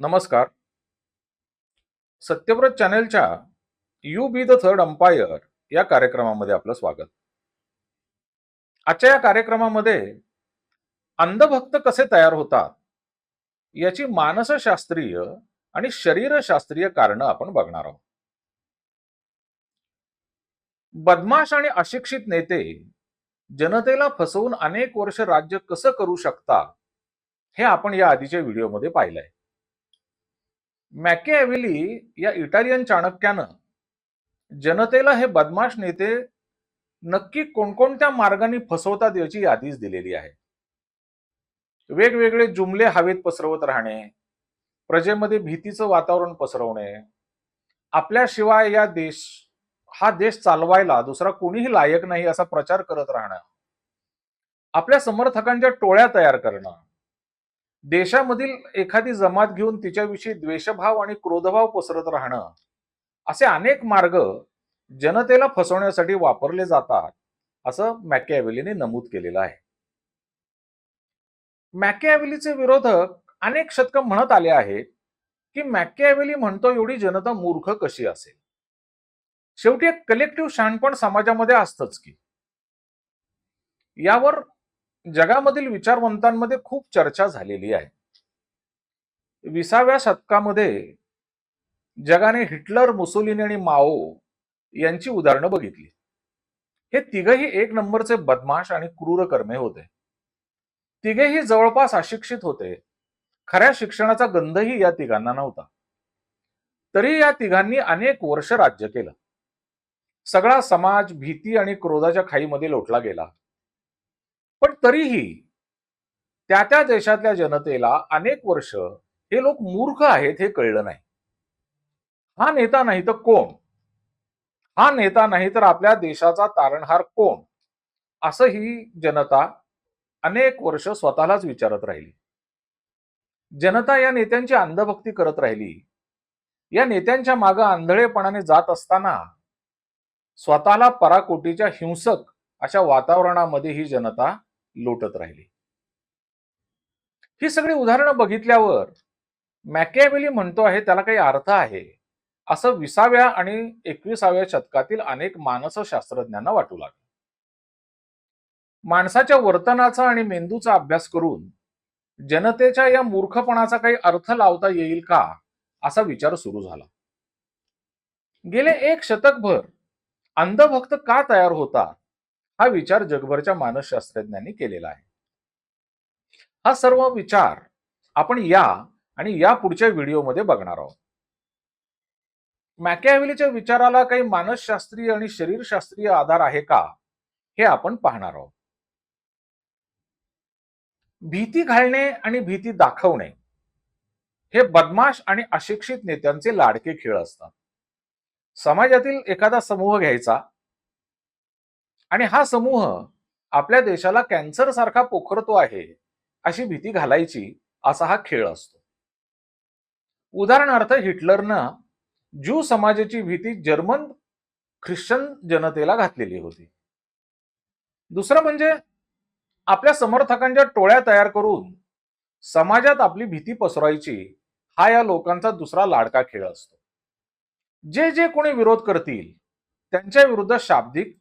नमस्कार. Satyavrat चॅनेलच्या you be the third umpire या कार्यक्रमामध्ये आपलं स्वागत. आजच्या या कार्यक्रमामध्ये अंधभक्त कसे तयार होतात याची मानसशास्त्रीय आणि शरीरशास्त्रीय कारण आपण बघणार आहोत. बदमाश आणि अशिक्षित नेते जनतेला फसवून अनेक वर्ष राज्य कसं करू शकता हे आपण या आधीच्या व्हिडिओमध्ये पाहिलंय. मॅकेॲव्हेली या इटालियन चाणक्यानं जनतेला हे बदमाश नेते नक्की कोणकोणत्या मार्गाने फसवतात याची यादीच दिलेली आहे. वेगवेगळे जुमले हवेत पसरवत राहणे प्रजेमध्ये भीतीचं वातावरण पसरवणे आपल्याशिवाय या देश हा देश चालवायला दुसरा कोणीही लायक नाही असा प्रचार करत राहणं आपल्या समर्थकांच्या टोळ्या तयार करणं देशामधील एखादी जमात घेऊन तिच्याविषयी द्वेषभाव आणि क्रोधभाव पसरत राहणं असे अनेक मार्ग जनतेला फसवण्यासाठी वापरले जातात असं मॅकॅव्हेलीने नमूद केलेलं आहे. मॅकॅव्हेलीचे विरोधक अनेक शतक म्हणत आले आहेत की मॅकॅव्हेली म्हणतो एवढी जनता मूर्ख कशी असेल? शेवटी एक कलेक्टिव्ह शहाणपण समाजामध्ये असतच की. यावर जगामधील विचारवंतांमध्ये खूप चर्चा झालेली आहे. विसाव्या शतकामध्ये जगाने हिटलर मुसोलिनी आणि माओ यांची उदाहरणं बघितली. हे तिघही एक नंबरचे बदमाश आणि क्रूर कर्मे होते. तिघेही जवळपास अशिक्षित होते. खऱ्या शिक्षणाचा गंधही या तिघांना नव्हता. तरी या तिघांनी अनेक वर्ष राज्य केलं. सगळा समाज भीती आणि क्रोधाच्या खाईमध्ये लोटला गेला. पण तरीही त्या त्या देशातल्या जनतेला अनेक वर्ष हे लोक मूर्ख आहेत हे कळलं नाही. हा नेता नाही तर कोण? हा नेता नाही तर आपल्या देशाचा तारणहार कोण? असं ही जनता अनेक वर्ष स्वतःलाच विचारत राहिली. जनता या नेत्यांची अंधभक्ती करत राहिली. या नेत्यांच्या मागे आंधळेपणाने जात असताना स्वतःला पराकोटीच्या हिंसक अशा वातावरणामध्ये ही जनता लोटत राहिली. ही सगळी उदाहरणं बघितल्यावर मॅकॅव्हेली म्हणतो आहे त्याला काही अर्थ आहे. असं विसाव्या आणि एकविसाव्या शतकातील अनेक मानसशास्त्रज्ञांना वाटू लागलं. माणसाच्या वर्तनाचा आणि मेंदूचा अभ्यास करून जनतेच्या या मूर्खपणाचा काही अर्थ लावता येईल का असा विचार सुरू झाला. गेले एक शतकभर अंधभक्त का तयार होतात? हा विचार जगभरच्या मानसशास्त्रज्ञांनी केलेला आहे. हा सर्व विचार आपण या आणि या पुढच्या व्हिडिओमध्ये बघणार आहोत. मॅकॅव्हिलीच्या विचाराला काही मानसशास्त्रीय आणि शरीरशास्त्रीय आधार आहे का? हे आपण पाहणार आहोत. भीती घालणे आणि भीती दाखवणे हे बदमाश आणि अशिक्षित नेत्यांचे लाडके खेळ असतात. समाजातील एखादा समूह घ्यायचा आणि हा समूह आपल्या देशाला कॅन्सर सारखा पोखरतो आहे अशी भीती घालायची असा हा खेळ असतो. उदाहरणार्थ हिटलरनं ज्यू समाजाची भीती जर्मन ख्रिश्चन जनतेला घातलेली होती. दुसरं म्हणजे आपल्या समर्थकांच्या टोळ्या तयार करून समाजात आपली भीती पसरवायची हा या लोकांचा दुसरा लाडका खेळ असतो. जे जे कोणी विरोध करतील त्यांच्या विरुद्ध शाब्दिक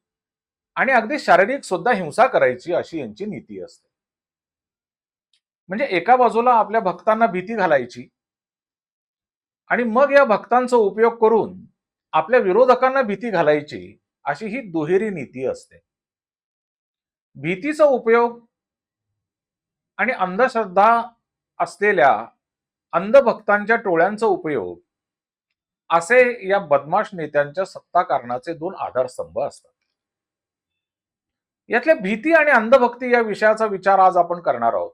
आणि अगदी शारीरिक सुद्धा हिंसा करायची अशी यांची नीती असते. म्हणजे एका बाजूला आपल्या भक्तांना भीती घालायची आणि मग या भक्तांचा उपयोग करून आपल्या विरोधकांना भीती घालायची अशी ही दुहेरी नीती असते. भीतीचा उपयोग आणि अंधश्रद्धा असलेल्या अंधभक्तांच्या टोळ्यांचा उपयोग असे या बदमाश नेत्यांच्या सत्ताकारणाचे दोन आधारस्तंभ असतात. यातल्या भीती आणि अंधभक्ती या विषयाचा विचार आज आपण करणार आहोत.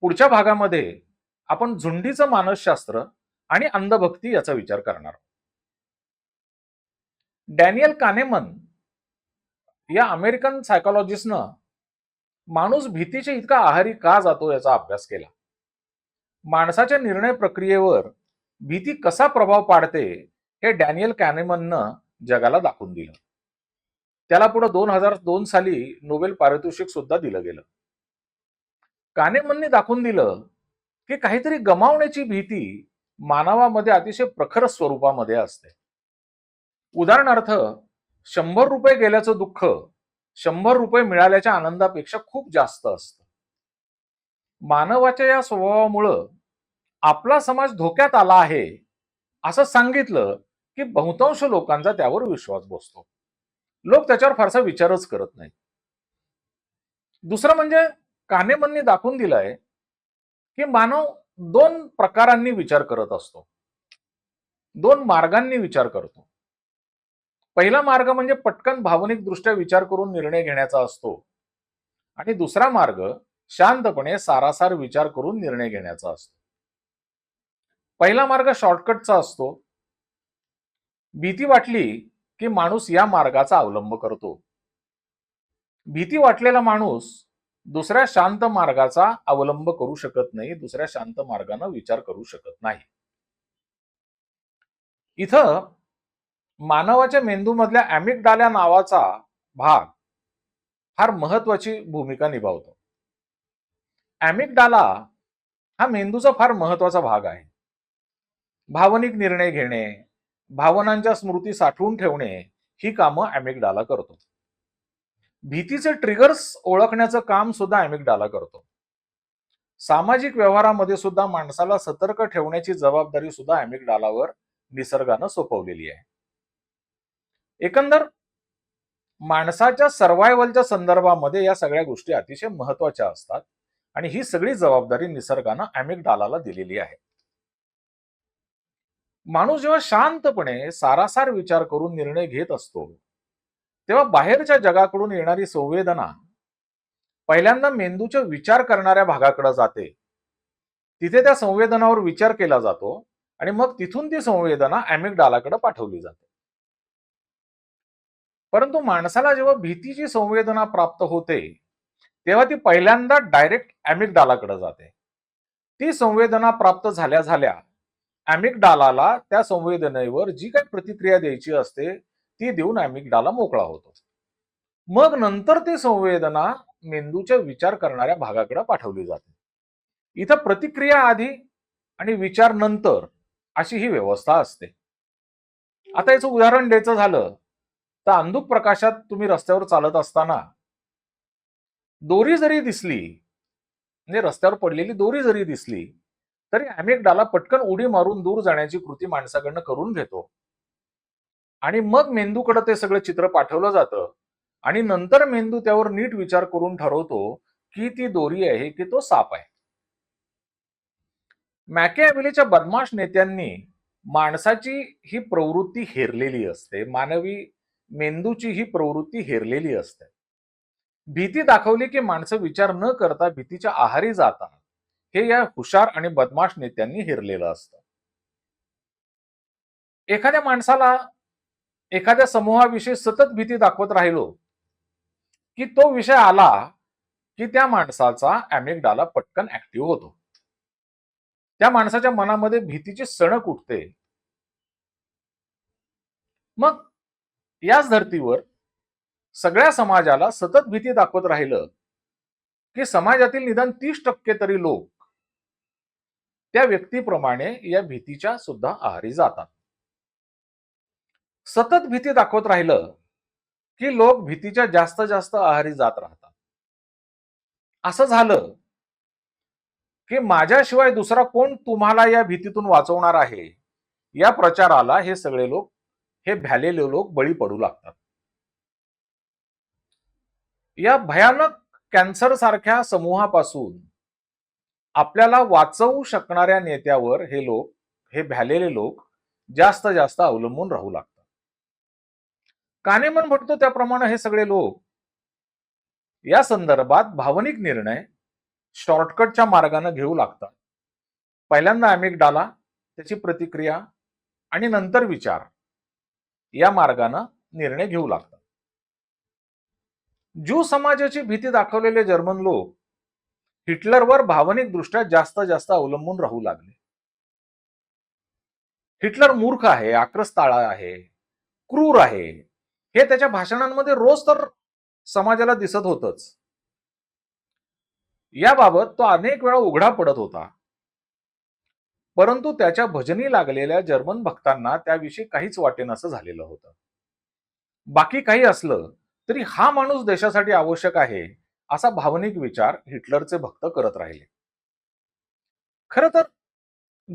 पुढच्या भागामध्ये आपण झुंडीचं मानसशास्त्र आणि अंधभक्ती याचा विचार करणार आहोत. डॅनियल कानेमन या अमेरिकन सायकोलॉजिस्टनं माणूस भीतीच्या इतका आहारी का जातो याचा अभ्यास केला. माणसाच्या निर्णय प्रक्रियेवर भीती कसा प्रभाव पाडते हे डॅनियल कॅनेमननं जगाला दाखवून दिलं. त्याला पुढे दोन हजार दोन साली नोबेल पारितोषिक सुद्धा दिलं गेलं. कानेमनने दाखवून दिलं की काहीतरी गमावण्याची भीती मानवामध्ये अतिशय प्रखर स्वरूपामध्ये असते. उदाहरणार्थ शंभर रुपये गेल्याचं दुःख शंभर रुपये मिळाल्याच्या आनंदापेक्षा खूप जास्त असत. मानवाच्या या स्वभावामुळं आपला समाज धोक्यात आला आहे असं सांगितलं की बहुतांश लोकांचा त्यावर विश्वास बसतो. लोक त्याच्यावर फारसा विचारच करत नाही दुसरं म्हणजे कानेमननी दाखवून दिलंय की मानव दोन प्रकारांनी विचार करत असतो. दोन मार्गांनी विचार करतो. पहिला मार्ग म्हणजे पटकन भावनिक दृष्ट्या विचार करून निर्णय घेण्याचा असतो. आणि दुसरा मार्ग शांतपणे सारासार विचार करून निर्णय घेण्याचा असतो. पहिला मार्ग शॉर्टकटचा असतो. भीती वाटली की माणूस या मार्गाचा अवलंब करतो. भीती वाटलेला माणूस दुसऱ्या शांत मार्गाचा अवलंब करू शकत नाही दुसऱ्या शांत मार्गाने विचार करू शकत नाही. इथं मानवाच्या मेंदूमधल्या अॅमिकडाल्या नावाचा भाग फार महत्वाची भूमिका निभावतो. अॅमिकडाला हा मेंदूचा फार महत्त्वाचा भाग आहे. भावनिक निर्णय घेणे भावनांच्या स्मृती साठवून ठेवणे ही कामं अॅमिकडाला करतो. भीतीचे ट्रिगर्स ओळखण्याचं काम सुद्धा अॅमिकडाला करतो. सामाजिक व्यवहारामध्ये सुद्धा माणसाला सतर्क ठेवण्याची जबाबदारी सुद्धा अॅमिकडालावर निसर्गानं सोपवलेली आहे. एकंदर माणसाच्या सर्वायवलच्या संदर्भामध्ये या सगळ्या गोष्टी अतिशय महत्त्वाच्या असतात आणि ही सगळी जबाबदारी निसर्गानं अॅमिकडालाला दिलेली आहे. माणूस जेव्हा शांतपणे सारासार विचार करून निर्णय घेत असतो तेव्हा बाहेरच्या जगाकडून येणारी संवेदना पहिल्यांदा मेंदूच्या विचार करणाऱ्या भागाकडे जाते. तिथे त्या संवेदनावर विचार केला जातो आणि मग तिथून ती संवेदना अॅमिकडालाकडे पाठवली जाते. परंतु माणसाला जेव्हा भीतीची संवेदना प्राप्त होते तेव्हा ती पहिल्यांदा डायरेक्ट अॅमिकडालाकडे जाते. ती संवेदना प्राप्त झाल्या झाल्या अॅमिकडालाला त्या संवेदनेवर जी काही प्रतिक्रिया द्यायची असते ती देऊन अॅमिकडाला मोकळा होतो. मग नंतर ती संवेदना मेंदूच्या विचार करणाऱ्या भागाकडे पाठवली जाते. इथं प्रतिक्रिया आधी आणि विचार नंतर अशी ही व्यवस्था असते. आता याचं उदाहरण द्यायचं झालं तर अंधुक प्रकाशात तुम्ही रस्त्यावर चालत असताना दोरी जरी दिसली म्हणजे रस्त्यावर पडलेली दोरी जरी दिसली तरी अॅमिकडाला पटकन उडी मारून दूर जाण्याची कृती माणसाकडनं करून घेतो. आणि मग मेंदूकडे ते सगळं चित्र पाठवलं जातं. आणि नंतर मेंदू त्यावर नीट विचार करून ठरवतो की ती दोरी आहे की तो साप आहे. मॅकेॲव्हेलीच्या बदमाश नेत्यांनी माणसाची ही प्रवृत्ती हेरलेली असते. मानवी मेंदूची ही प्रवृत्ती हेरलेली असते. भीती दाखवली की माणसं विचार न करता भीतीच्या आहारी जातात. हे या हुशार आणि बदमाश नेत्यांनी हिरलेलं असतं. एखाद्या माणसाला एखाद्या समूहाविषयी सतत भीती दाखवत राहिलो की तो विषय आला की त्या माणसाचा अॅमिकडाला पटकन ऍक्टिव्ह होतो. त्या माणसाच्या मनामध्ये भीतीची सणक उठते. मग याच धर्तीवर सगळ्या समाजाला सतत भीती दाखवत राहिलं की समाजातील निदान तीस टक्के तरी लोक त्या व्यक्तीप्रमाणे या भीतीच्या सुद्धा आहारी जातात. सतत भीती दाखवत राहिलं की लोक भीतीच्या जास्त जास्त आहारी जात राहतात. असं झालं की माझ्याशिवाय दुसरा कोण तुम्हाला या भीतीतून वाचवणार आहे? या प्रचाराला हे सगळे लोक हे भ्यालेले लोक बळी पडू लागतात. या भयानक कॅन्सर सारख्या समूहापासून आपल्याला वाचवू शकणाऱ्या नेत्यावर हे लोक हे भ्यालेले लोक जास्त जास्त अवलंबून राहू लागतात. कानेमन म्हणतो त्याप्रमाणे हे सगळे लोक या संदर्भात भावनिक निर्णय शॉर्टकटच्या मार्गाने घेऊ लागतात. पहिल्यांदा अॅमिकडाला त्याची प्रतिक्रिया आणि नंतर विचार या मार्गानं निर्णय घेऊ लागतात. ज्यू समाजाची भीती दाखवलेले जर्मन लोक हिटलरवर भावनिक दृष्ट्या जास्त जास्त अवलंबून राहू लागले. हिटलर मूर्ख आहे आक्रस्ताळा आहे क्रूर आहे. हे त्याच्या भाषणांमध्ये रोज तर समाजाला दिसत होतच. याबाबत तो अनेक वेळा उघडा पडत होता. परंतु त्याच्या भजनी लागलेल्या जर्मन भक्तांना त्याविषयी काहीच वाटेनासं झालेलं होतं. बाकी काही असलं तरी हा माणूस देशासाठी आवश्यक आहे. असा भावनिक विचार हिटलरचे भक्त करत राहिले. खर तर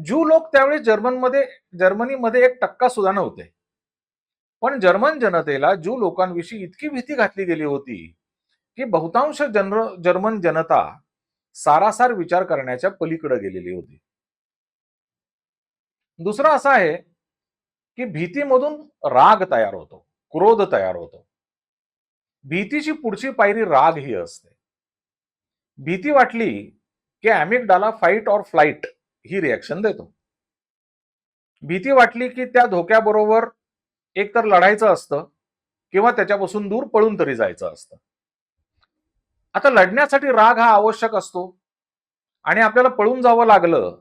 ज्यू लोक त्यावेळी जर्मनमध्ये जर्मनीमध्ये एक टक्का सुद्धा नव्हते. पण जर्मन जनतेला ज्यू लोकांविषयी इतकी भीती घातली गेली होती की बहुतांश जन जर्मन जनता सारासार विचार करण्याच्या पलीकडे गेलेली होती. दुसरं असं आहे की भीतीमधून राग तयार होतो क्रोध तयार होतो. भीतीची पुढची पायरी राग ही असते. भीती वाटली की अॅमिकडाला फाईट ऑर फ्लाईट ही रिॲक्शन देतो. भीती वाटली की त्या धोक्याबरोबर एकतर लढायचं असतं किंवा त्याच्यापासून दूर पळून तरी जायचं असतं. आता लढण्यासाठी राग हा आवश्यक असतो आणि आपल्याला पळून जावं लागलं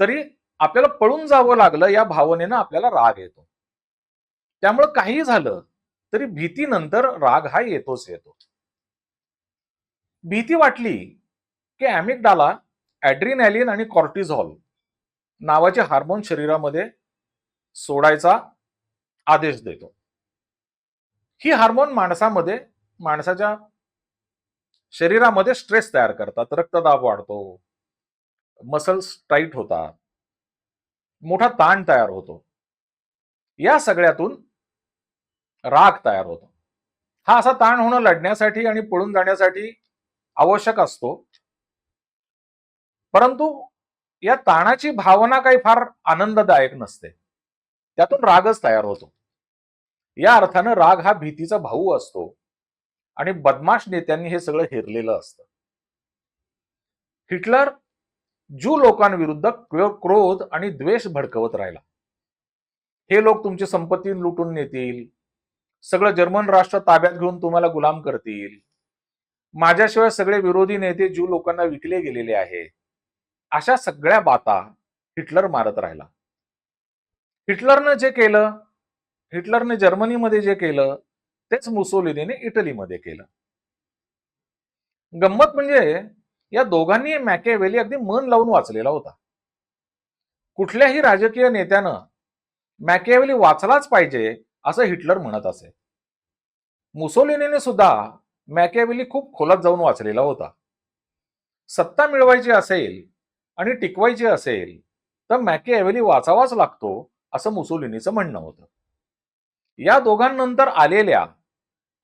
तरी आपल्याला पळून जावं लागलं या भावनेनं आपल्याला राग येतो. त्यामुळं काही झालं तरी भीतीनंतर राग हा येतोच येतो. भीती वाटली की अॅमिकडाला ऍड्रिनॅलिन आणि कॉर्टिझॉल नावाचे हार्मोन शरीरामध्ये सोडायचा आदेश देतो. ही हार्मोन माणसामध्ये माणसाच्या शरीरामध्ये स्ट्रेस तयार करतात. रक्तदाब वाढतो मसल्स टाईट होतात मोठा ताण तयार होतो. या सगळ्यातून राग तयार होतो. हा असा ताण होणं लढण्यासाठी आणि पळून जाण्यासाठी आवश्यक असतो. परंतु या ताणाची भावना काही फार आनंददायक नसते. त्यातून रागच तयार होतो. या अर्थानं राग हा भीतीचा भाऊ असतो आणि बदमाश नेत्यांनी हे सगळं हेरलेलं असतं. हिटलर ज्यू लोकांविरुद्ध क्रोध आणि द्वेष भडकवत राहिला. हे लोक तुमची संपत्ती लुटून नेतील सगळं जर्मन राष्ट्र ताब्यात घेऊन तुम्हाला गुलाम करतील. माझ्याशिवाय सगळे विरोधी नेते ज्यू लोकांना विकले गेलेले आहे. अशा सगळ्या बाता हिटलर मारत राहिला. हिटलरनं जे केलं हिटलरने जर्मनीमध्ये जे केलं तेच मुसोलिनीने इटलीमध्ये केलं. गंमत म्हणजे या दोघांनी मॅकेवेली अगदी मन लावून वाचलेला होता. कुठल्याही राजकीय नेत्यानं मॅकेवेली वाचलाच पाहिजे असं हिटलर म्हणत असे. मुसोलिनीने सुद्धा मॅकेवेली खूप खोलात जाऊन वाचलेला होता. सत्ता मिळवायची असेल आणि टिकवायची असेल तर मॅकेवेली वाचावाच लागतो असं मुसोलिनीचं म्हणणं होतं. या दोघांनंतर आलेल्या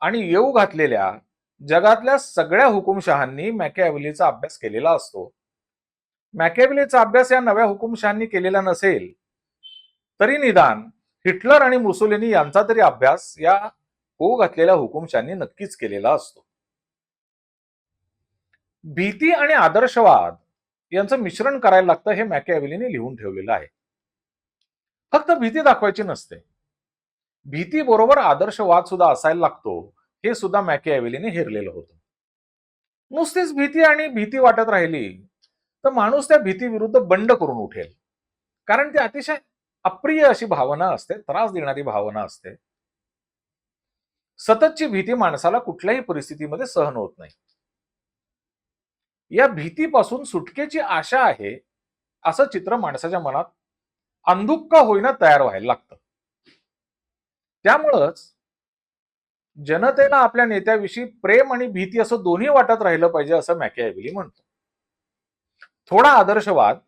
आणि येऊ घातलेल्या जगातल्या सगळ्या हुकुमशहांनी मॅकॅव्हलीचा अभ्यास केलेला असतो. मॅकॅव्हलीचा अभ्यास या नव्या हुकुमशहांनी केलेला नसेल तरी निदान हिटलर आणि मुसोलिनी यांचा तरी अभ्यास या हो घातलेल्या हुकुमशांनी नक्कीच केलेला असतो. भीती आणि आदर्शवाद यांचं मिश्रण करायला लागतं हे मॅकॅव्हलीने लिहून ठेवलेलं आहे. फक्त भीती दाखवायची नसते. भीती बरोबर आदर्शवाद सुद्धा असायला लागतो हे सुद्धा मॅकेॲव्हेलीने हेरलेलं होतं. नुसतीच भीती आणि भीती वाटत राहिली तर माणूस त्या भीतीविरुद्ध बंड करून उठेल. कारण ती अतिशय अप्रिय अशी भावना असते त्रास देणारी भावना असते. सततची भीती माणसाला कुठल्याही परिस्थितीमध्ये सहन होत नाही. या भीतीपासून सुटकेची आशा आहे असं चित्र माणसाच्या मनात अंधुक्क होईना तयार व्हायला लागतं. त्यामुळंच जनतेला आपल्या नेत्याविषयी प्रेम आणि भीती असं दोन्ही वाटत राहिलं पाहिजे असं मॅकेॲव्हेली म्हणतो. थोडा आदर्शवाद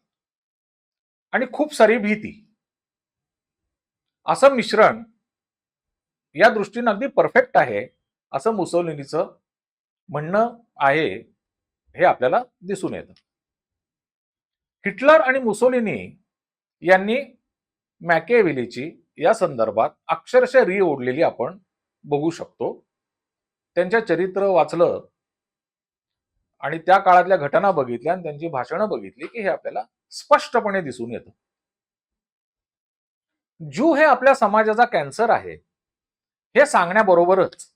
आणि खूप सारी भीती. असं मिश्रण या दृष्टीनं अगदी परफेक्ट आहे असं मुसोलिनीचं म्हणणं आहे हे आपल्याला दिसून येतं. हिटलर आणि मुसोलिनी यांनी मॅकेविलीची या संदर्भात अक्षरशः री ओढलेली आपण बघू शकतो. त्यांच्या चरित्र वाचलं आणि त्या काळातल्या घटना बघितल्या आणि त्यांची भाषणं बघितली की हे आपल्याला स्पष्टपणे दिसून येतं. ज्यू हे आपल्या समाजाचा कॅन्सर आहे. हे सांगण्याबरोबरच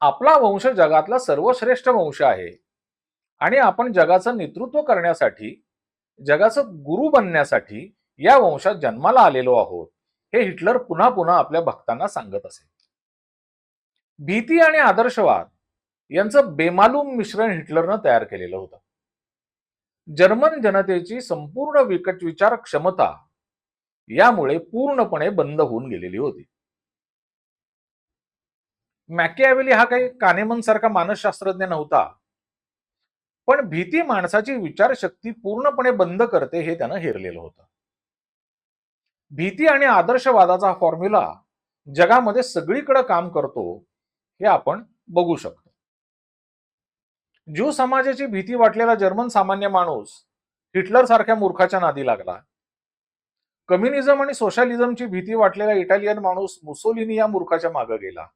आपला वंश जगातला सर्वश्रेष्ठ वंश आहे. आणि आपण जगाचं नेतृत्व करण्यासाठी जगाचं गुरु बनण्यासाठी या वंशात जन्माला आलेलो आहोत हे हिटलर पुन्हा पुन्हा आपल्या भक्तांना सांगत असे. भीती आणि आदर्शवाद यांचं बेमालूम मिश्रण हिटलरनं तयार केलेलं होतं. जर्मन जनतेची संपूर्ण विकट विचार क्षमता यामुळे पूर्णपणे बंद होऊन गेलेली होती. मॅकियावेली हा काही कानेमन सारखा मानसशास्त्रज्ञ नव्हता. पण भीती माणसाची विचारशक्ती पूर्णपणे बंद करते हे त्यानं हेरलेलं होतं. भीती आणि आदर्शवादाचा फॉर्म्युला जगामध्ये सगळीकडे काम करतो हे आपण बघू शकतो. ज्यू समाजाची भीती वाटलेला जर्मन सामान्य माणूस हिटलर सारख्या मूर्खाच्या नादी लागला. कम्युनिझम आणि सोशलिझमची भीती वाटलेला इटालियन माणूस मुसोलिनी या मूर्खाच्या मागे गेला.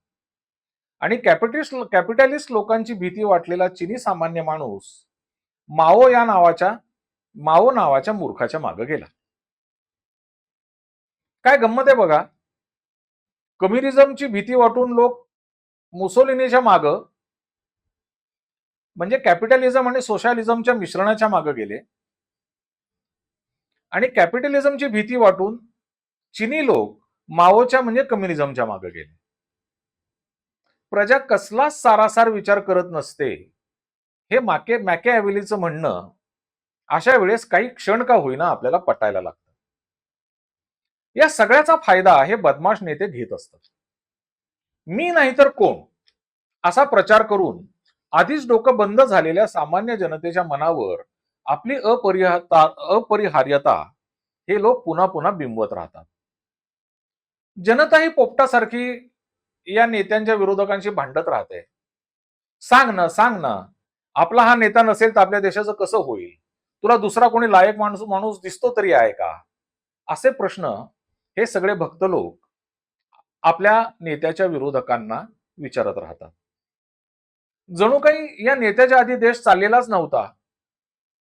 आणि कॅपिटलिस्ट कॅपिटलिस्ट लोकांची भीती वाटलेला चिनी सामान्य माणूस माओ या नावाच्या माओ नावाच्या मूर्खाच्या मागे गेला. काय गंमत आहे बघा? कम्युनिझमची भीती वाटून लोक मुसोलिनीच्या माग म्हणजे कॅपिटलिझम आणि सोशालिझमच्या मिश्रणाच्या मागे गेले. आणि कॅपिटलिझमची भीती वाटून चिनी लोक माओच्या म्हणजे कम्युनिझमच्या मागे गेले. प्रजा कसलाच सारासार विचार करत नसते हे माके मॅकेॲव्हेलीचं म्हणणं अशा वेळेस काही क्षण का होईना आपल्याला पटायला लागतं. या सगळ्याचा फायदा हे बदमाश नेते घेत असतात. मी नाही तर कोण? असा प्रचार करून आधीच डोकं बंद झालेल्या सामान्य जनतेच्या मनावर आपली अपरिहता अपरिहार्यता हे लोक पुन्हा पुन्हा बिंबवत राहतात. जनता ही पोपटासारखी या नेत्यांच्या विरोधकांशी भांडत राहते. सांग ना सांग ना आपला हा नेता नसेल तर आपल्या देशाचं कसं होईल? तुला दुसरा कोणी लायक माणूस माणूस दिसतो तरी आहे का? असे प्रश्न हे सगळे भक्त लोक आपल्या नेत्याच्या विरोधकांना विचारत राहतात. जणू काही या नेत्याच्या आधी देश चाललेलाच नव्हता.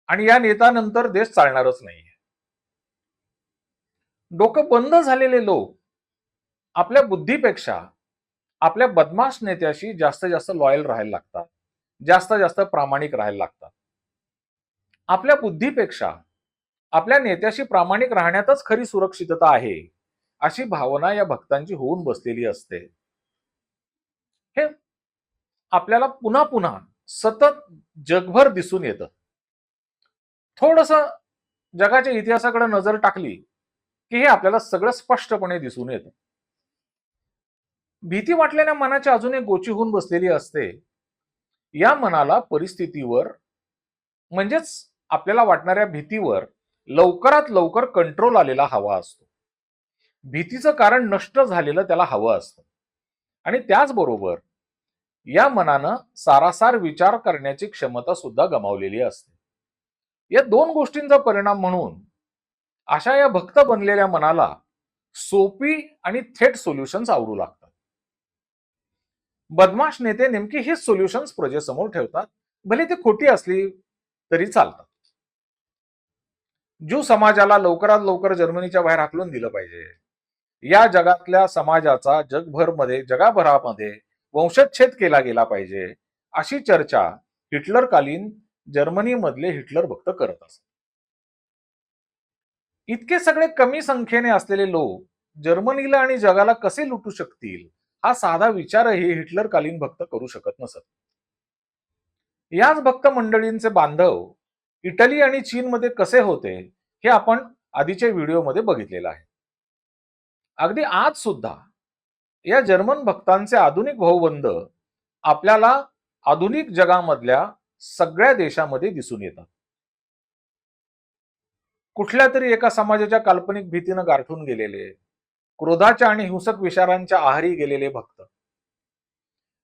आणि या नेत्यानंतर देश चालणारच नाही डोकं बंद झालेले लोक आपल्या बुद्धीपेक्षा आपल्या बदमाश नेत्याशी जास्त जास्त लॉयल राहायला लागतात. जास्त जास्त प्रामाणिक राहायला लागतात. आपल्या बुद्धीपेक्षा आपल्या नेत्याशी प्रामाणिक राहण्यातच खरी सुरक्षितता आहे अशी भावना या भक्तांची होऊन बसलेली असते. हे आपल्याला पुन्हा पुन्हा सतत जगभर दिसून येतं. थोडस जगाच्या इतिहासाकडे नजर टाकली की हे आपल्याला सगळं स्पष्टपणे दिसून येतं. भीती वाटलेल्या मनाची अजून एक गोची होऊन बसलेली असते. या मनाला परिस्थितीवर म्हणजेच आपल्याला वाटणाऱ्या भीतीवर लवकरात लवकर कंट्रोल आलेला हवा असतो. भीतीचं कारण नष्ट झालेलं त्याला हवं असतं. आणि त्याचबरोबर या मनानं सारासार विचार करण्याची क्षमता सुद्धा गमावलेली असते. या दोन गोष्टींचा परिणाम म्हणून अशा या भक्त बनलेल्या मनाला सोपी आणि थेट सोल्युशन्स आवडू लागतात. बदमाश नेते नेमकी हीच सोल्युशन्स प्रजेसमोर ठेवतात. भले ती खोटी असली तरी चालतात. ज्यू समाजाला लवकरात लवकर जर्मनीच्या बाहेर हाकलून दिलं पाहिजे. या जगातल्या समाजाचा जगभरमध्ये जगाभरामध्ये वंशच्छेद केला गेला पाहिजे अशी चर्चा हिटलरकालीन जर्मनीमधले हिटलर भक्त करत असत. इतके सगळे कमी संख्येने असलेले लोक जर्मनीला आणि जगाला कसे लुटू शकतील हा साधा विचारही हिटलरकालीन भक्त करू शकत नसत. याच भक्त मंडळींचे बांधव इटली आणि चीनमध्ये कसे होते हे आपण आधीच्या व्हिडिओमध्ये बघितलेलं आहे. अगदी आज सुद्धा या जर्मन भक्तांचे आधुनिक भाऊबंद आपल्याला आधुनिक जगामधल्या सगळ्या देशामध्ये दिसून येतात. कुठल्या तरी एका समाजाच्या काल्पनिक भीतीनं गारठून गेलेले क्रोधाच्या आणि हिंसक विचारांच्या आहारी गेलेले भक्त.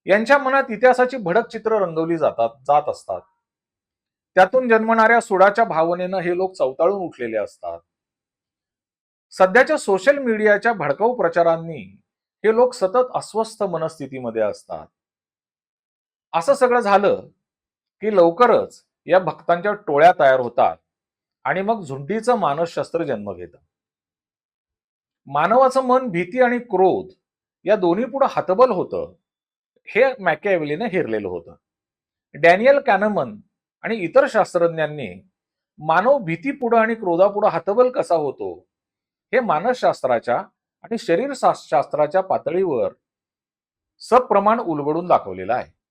यांच्या मनात इतिहासाची भडक चित्र रंगवली जातात जात असतात. त्यातून जन्मणाऱ्या सुडाच्या भावनेनं हे लोक चवताळून उठलेले असतात. सध्याच्या सोशल मीडियाच्या भडकाऊ प्रचारांनी हे लोक सतत अस्वस्थ मनस्थितीमध्ये असतात. असं सगळं झालं की लवकरच या भक्तांच्या टोळ्या तयार होतात आणि मग झुंडीचं मानसशास्त्र जन्म घेतं. मानवाचं मन भीती आणि क्रोध या दोन्ही पुढे हतबल होतं. हे मॅकॅव्हलीने हेरलेलं होतं. डॅनियल कॅनमन आणि इतर शास्त्रज्ञांनी मानव भीतीपुढं आणि क्रोधापुढं हतबल कसा होतो हे मानसशास्त्राच्या आणि शरीर शास्त्राच्या पातळीवर सप्रमाण उलगडून दाखवलेलं आहे.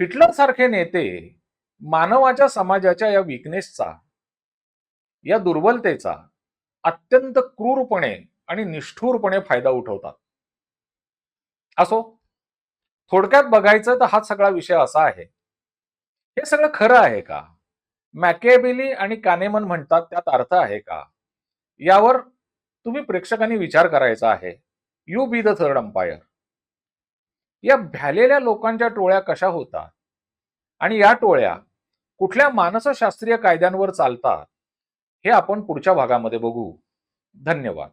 हिटलर सारखे नेते मानवाच्या समाजाच्या या विकनेसचा या दुर्बलतेचा अत्यंत क्रूरपणे आणि निष्ठुरपणे फायदा उठवतात. असो थोडक्यात बघायचं तर हा सगळा विषय असा आहे. हे सगळं खरं आहे का? मॅकेबिली आणि कानेमन म्हणतात त्यात अर्थ आहे का? यावर तुम्ही प्रेक्षकांनी विचार करायचा आहे. You be the third umpire या भ्यालेल्या लोकांच्या टोळ्या कशा होतात? आणि या टोळ्या कुठल्या मानसशास्त्रीय कायद्यांवर चालतात? हे आपण पुढच्या भागामध्ये बघू. धन्यवाद.